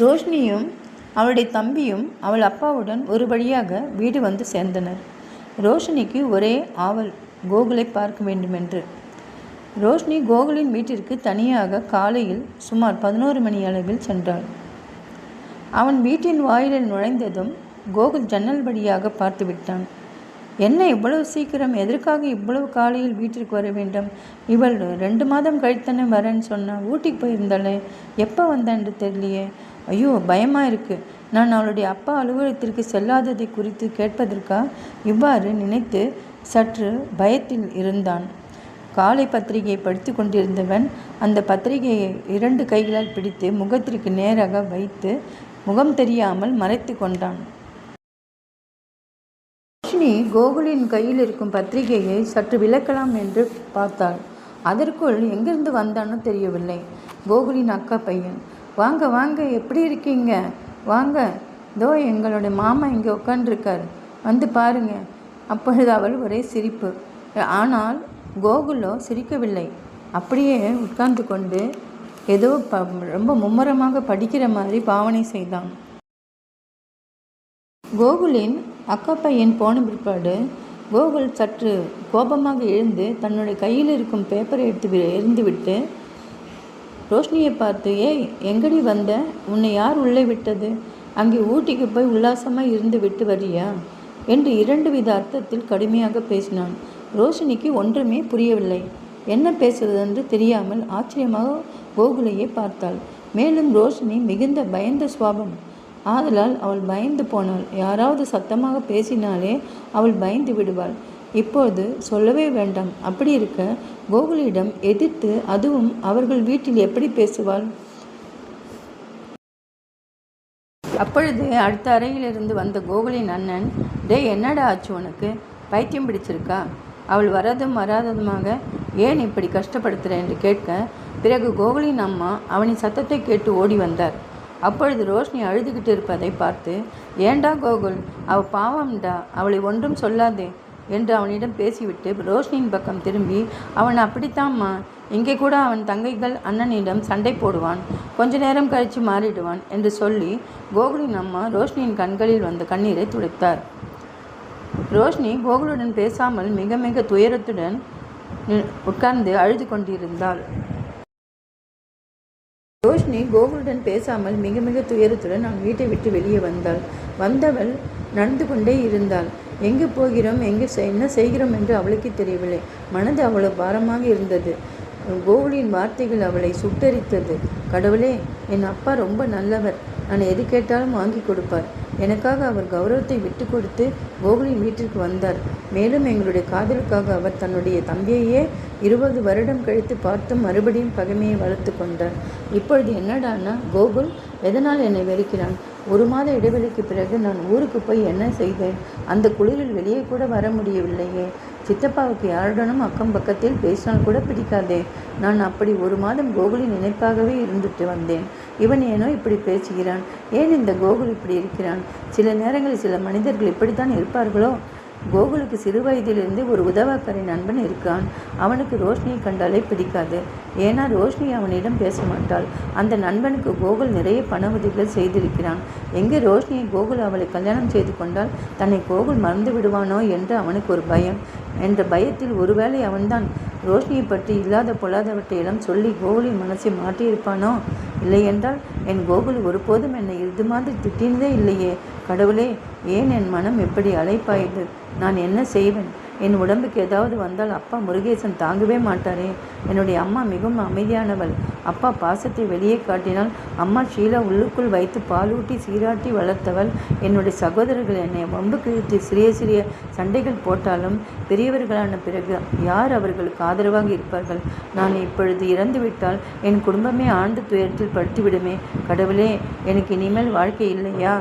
ரோஷினியும் அவளுடைய தம்பியும் அவள் அப்பாவுடன் ஒரு வழியாக வீடு வந்து சேர்ந்தனர். ரோஷினிக்கு ஒரே ஆவல் கோகுலை பார்க்க வேண்டுமென்று. ரோஷினி கோகுலின் வீட்டிற்கு தனியாக காலையில் சுமார் பதினோரு மணி அளவில் சென்றாள். அவன் வீட்டின் வாயிலில் நுழைந்ததும் கோகுல் ஜன்னல் வழியாக பார்த்து விட்டான் என்ன இவ்வளவு சீக்கிரம்? எதற்காக இவ்வளவு காலையில் வீட்டிற்கு வர வேண்டும்? இவள் ரெண்டு மாதம் கழித்தானே வரேன்னு சொன்னால் ஊட்டிக்கு போயிருந்தாளே எப்போ வந்தான்னு தெரியலையே. ஐயோ பயமாக இருக்குது நான் அவளுடைய அப்பா அலுவலகத்திற்கு செல்லாததை குறித்து கேட்பதற்கா? இவ்வாறு நினைத்து சற்று பயத்தில் இருந்தான். காலை பத்திரிகையை படித்து கொண்டிருந்தவன் அந்த பத்திரிகையை இரண்டு கைகளால் பிடித்து முகத்திற்கு நேராக வைத்து முகம் தெரியாமல் மறைத்து கொண்டான். ரோஷினி கோகுலின் கையில் இருக்கும் பத்திரிகையை சற்று விளக்கலாம் என்று பார்த்தாள். அதற்குள் எங்கிருந்து வந்தானோ தெரியவில்லை. கோகுலின் அக்கா பையன் வாங்க வாங்க எப்படி இருக்கீங்க? வாங்க தோ எங்களுடைய மாமா இங்கே உட்காண்டிருக்கார் வந்து பாருங்க. அப்பொழுது அவள் ஒரே சிரிப்பு. ஆனால் கோகுலோ சிரிக்கவில்லை. அப்படியே உட்கார்ந்து கொண்டு ஏதோ ப ரொம்ப மும்முரமாக படிக்கிற மாதிரி பாவனை செய்தான். கோகுலின் அக்கா பையன் போன பிற்பாடு கோகுல் சற்று கோபமாக எழுந்து தன்னுடைய கையில் இருக்கும் பேப்பரை எடுத்து எரிந்துவிட்டு ரோஷினியை பார்த்து ஏய் எங்கடி வந்த? உன்னை யார் உள்ளே விட்டது? அங்கே ஊட்டிக்கு போய் உல்லாசமாக இருந்து விட்டு வரியா? என்று இரண்டு வித அர்த்தத்தில் கடுமையாக பேசினான். ரோஷினிக்கு ஒன்றுமே புரியவில்லை. என்ன பேசுவது என்று தெரியாமல் ஆச்சரியமாக கோகுலையே பார்த்தாள். மேலும் ரோஷினி மிகுந்த பயந்த சுவாபம். ஆதலால் அவள் பயந்து போனாள். யாராவது சத்தமாக பேசினாலே அவள் பயந்து விடுவாள். இப்போது சொல்லவே வேண்டாம். அப்படி இருக்க கோகுலிடம் எதிர்த்து அதுவும் அவர்கள் வீட்டில் எப்படி பேசுவாள்? அப்பொழுது அடுத்த அறையிலிருந்து வந்த கோகுலின் அண்ணன் டே என்னடா ஆச்சு உனக்கு? பைத்தியம் பிடிச்சிருக்கா? அவள் வரதும் வராததுமாக ஏன் இப்படி கஷ்டப்படுத்துகிற என்று கேட்க பிறகு கோகுலின் அம்மா அவனின் சத்தத்தை கேட்டு ஓடி வந்தார். அப்பொழுது ரோஷினி அழுதுகிட்டு இருப்பதை பார்த்து ஏண்டா கோகுல் அவள் பாவம்டா அவளை ஒன்றும் சொல்லாதே என்று அவனிடம் பேசிவிட்டு ரோஷினியின் பக்கம் திரும்பி அவன் அப்படித்தாம்மா இங்கே கூட அவன் தங்கைகள் அண்ணனிடம் சண்டை போடுவான் கொஞ்ச நேரம் கழித்து மாறிடுவான் என்று சொல்லி கோகுலின் அம்மா ரோஷினியின் கண்களில் வந்த கண்ணீரை துடைத்தார். ரோஷினி கோகுலுடன் பேசாமல் மிக மிக துயரத்துடன் உட்கார்ந்து அழுது கொண்டிருந்தாள். ரோஷினி கோகுலுடன் பேசாமல் மிக மிக துயரத்துடன் நான் வீட்டை விட்டு வெளியே வந்தாள். வந்தவள் நடந்து கொண்டே இருந்தாள். எங்கு போகிறோம்? எங்கு என்ன செய்கிறோம்? என்று அவளுக்கு தெரியவில்லை. மனது அவ்வளவு பாரமாக இருந்தது. கோகுலின் வார்த்தைகள் அவளை சுட்டரித்தது. கடவுளே என் அப்பா ரொம்ப நல்லவர். நான் எது கேட்டாலும் வாங்கி கொடுப்பார். எனக்காக அவர் கௌரவத்தை விட்டு கொடுத்து கோகுலின் வீட்டிற்கு வந்தார். மேலும் எங்களுடைய காதலுக்காக அவர் தன்னுடைய தம்பியையே இருபது வருடம் கழித்து பார்த்து மறுபடியும் பகைமையை வளர்த்து கொண்டார். இப்பொழுது என்னடானா கோகுல் எதனால் என்னை வெறுக்கிறான்? ஒரு மாத இடைவெளிக்கு பிறகு நான் ஊருக்கு போய் என்ன செய்தேன்? அந்த குளிரில் வெளியே கூட வர முடியவில்லையே. சித்தப்பாவுக்கு யாருடனும் அக்கம் பக்கத்தில் பேசினால் கூட பிடிக்காதே. நான் அப்படி ஒரு மாதம் கோகுலின் நினைப்பாகவே இருந்துட்டு வந்தேன். இவன் ஏனோ இப்படி பேசுகிறான். ஏன் இந்த கோகுல் இப்படி இருக்கிறான்? சில நேரங்களில் சில மனிதர்கள் இப்படித்தான் இருப்பார்களோ? கோகுலுக்கு சிறு வயதிலிருந்து ஒரு உதவாக்கரை நண்பன் இருக்கான். அவனுக்கு ரோஷினியை கண்டாலே பிடிக்காது. ஏன்னா ரோஷினி அவனிடம் பேச மாட்டாள். அந்த நண்பனுக்கு கோகுல் நிறைய பண உதவிகள் செய்திருக்கிறான். எங்கே ரோஷினியை கோகுல் அவளை கல்யாணம் செய்து கொண்டால் தன்னை கோகுல் மறந்து விடுவானோ என்று அவனுக்கு ஒரு பயம். என்ற பயத்தில் ஒருவேளை அவன்தான் ரோஷினியை பற்றி இல்லாத பொல்லாதவற்றையெல்லாம் சொல்லி கோகுலின் மனசை மாற்றியிருப்பானோ? இல்லையென்றால் என் கோகுல் ஒருபோதும் என்னை இது மாதிரி திட்டினதே இல்லையே. கடவுளே ஏன் என் மனம் எப்படி அலைப்பாயுது நான் என்ன செய்வேன்? என் உடம்புக்கு ஏதாவது வந்தால் அப்பா முருகேசன் தாங்கவே மாட்டாரே. என்னுடைய அம்மா மிகவும் அமைதியானவள். அப்பா பாசத்தை வெளியே காட்டினால் அம்மா ஷீலா உள்ளுக்குள் வைத்து பாலூட்டி சீராட்டி வளர்த்தவள். என்னுடைய சகோதரர்கள் என்னை வம்பு கிழித்து சிறிய சிறிய சண்டைகள் போட்டாலும் பெரியவர்களான பிறகு யார் அவர்களுக்கு ஆதரவாக இருப்பார்கள்? நான் இப்பொழுது இறந்துவிட்டால் என் குடும்பமே ஆழ்ந்த துயரத்தில் படுத்துவிடுமே. கடவுளே எனக்கு இனிமேல் வாழ்க்கை இல்லையா?